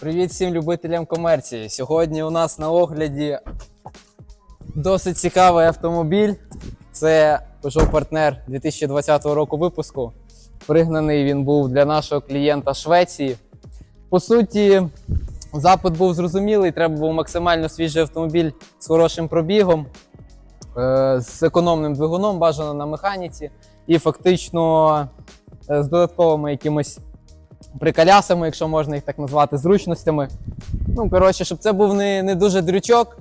Привіт всім любителям комерції. Сьогодні у нас на огляді досить цікавий автомобіль. Це Peugeot Partner 2020 року випуску. Пригнаний він був для нашого клієнта Швеції. По суті, запит був зрозумілий. Треба був максимально свіжий автомобіль з хорошим пробігом, е, з економним двигуном, бажано на механіці, і фактично е, з додатковими якимось приколясами, якщо можна їх так назвати, зручностями. Ну, коротше, щоб це був не, не дуже дрючок,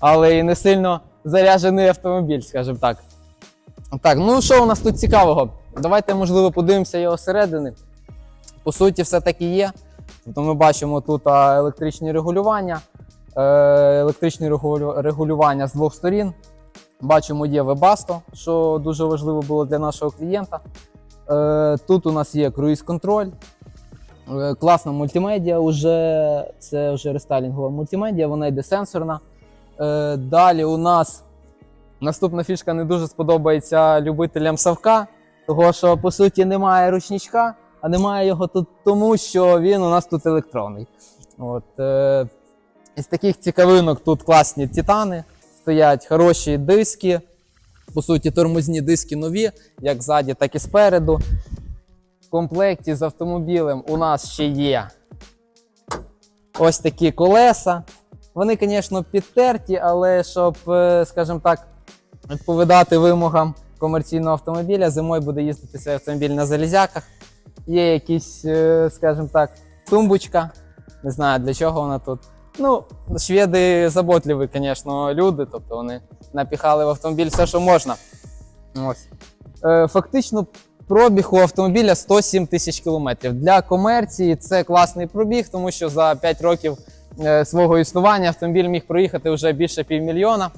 але і не сильно заряджений автомобіль, скажімо так. Так, ну що у нас тут цікавого? Давайте, можливо, подивимося його зсередини. По суті, все таки є. Тобто ми бачимо тут електричні регулювання, е, електричні регулювання з двох сторін. Бачимо, є Webasto, що дуже важливо було для нашого клієнта. Е, Тут у нас є круїз-контроль, Класна мультимедіа, уже, це вже рестайлінгова мультимедіа, вона йде сенсорна. Е, Далі у нас наступна фішка не дуже сподобається любителям Савка, того що по суті немає ручничка, а немає його тут тому, що він у нас тут електронний. От, е, із таких цікавинок тут класні титани, стоять хороші диски. По суті, тормозні диски нові, як ззаді, так і спереду. Комплекті з автомобілем у нас ще є ось такі колеса. Вони, звісно, підтерті, але щоб, е, скажімо так, відповідати вимогам комерційного автомобіля, зимою буде їздити цей автомобіль на залізяках. Є якісь, е, скажімо так, тумбочка. Не знаю для чого вона тут. Ну, шведи заботливі, звісно, люди, тобто вони напіхали в автомобіль все, що можна. Ось. Е, Фактично, пробіг у автомобіля 107 тисяч кілометрів. Для комерції це класний пробіг, тому що за 5 років е, свого існування автомобіль міг проїхати вже більше півмільйона.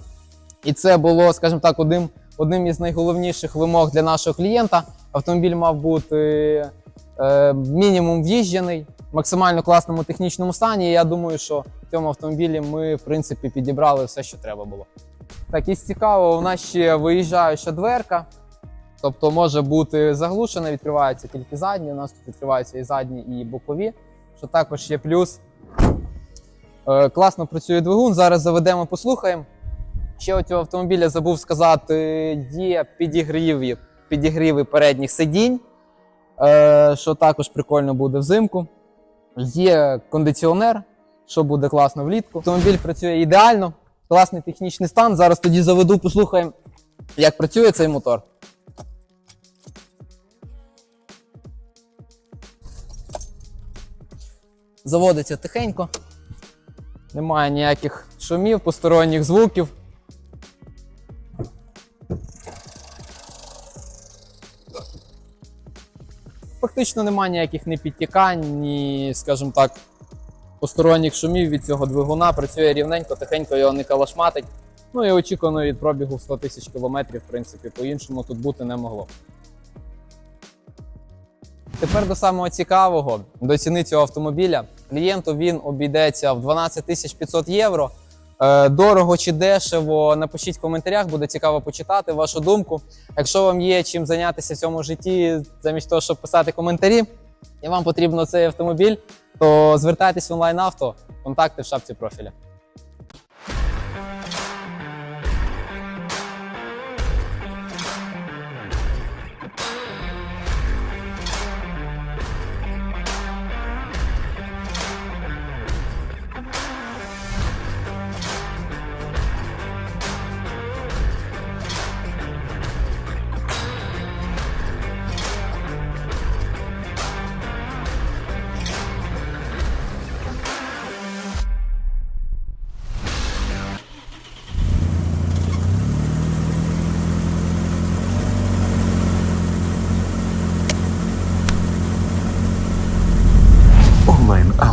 І це було, скажімо так, одним, одним із найголовніших вимог для нашого клієнта. Автомобіль мав бути е, мінімум в'їжджений, максимально класному технічному стані. І я думаю, що в цьому автомобілі ми, в принципі, підібрали все, що треба було. Так, із цікавого, у нас ще виїжджаюча дверка. Тобто може бути заглушена, відкриваються тільки задні. У нас тут відкриваються і задні, і бокові, що також є плюс. Е, класно працює двигун. Зараз заведемо, послухаємо. Ще у цього автомобіля забув сказати, є підігріви, підігріви передніх сидінь, е, що також прикольно буде взимку. Є кондиціонер, що буде класно влітку. Автомобіль працює ідеально, класний технічний стан. Зараз тоді заведу, послухаємо, як працює цей мотор. Заводиться тихенько, немає ніяких шумів, посторонніх звуків. Фактично немає ніяких ні підтікань, ні, скажімо так, посторонніх шумів від цього двигуна. Працює рівненько, тихенько його не калашматить. Ну і очікувано від пробігу 100 тисяч кілометрів, в принципі, по-іншому тут бути не могло. Тепер до самого цікавого, до ціни цього автомобіля. Клієнту він обійдеться в 12 500 євро. Е, Дорого чи дешево, напишіть в коментарях, буде цікаво почитати вашу думку. Якщо вам є чим зайнятися в цьому житті, замість того, щоб писати коментарі, і вам потрібно цей автомобіль, то звертайтесь в онлайн авто, контакти в шапці профіля.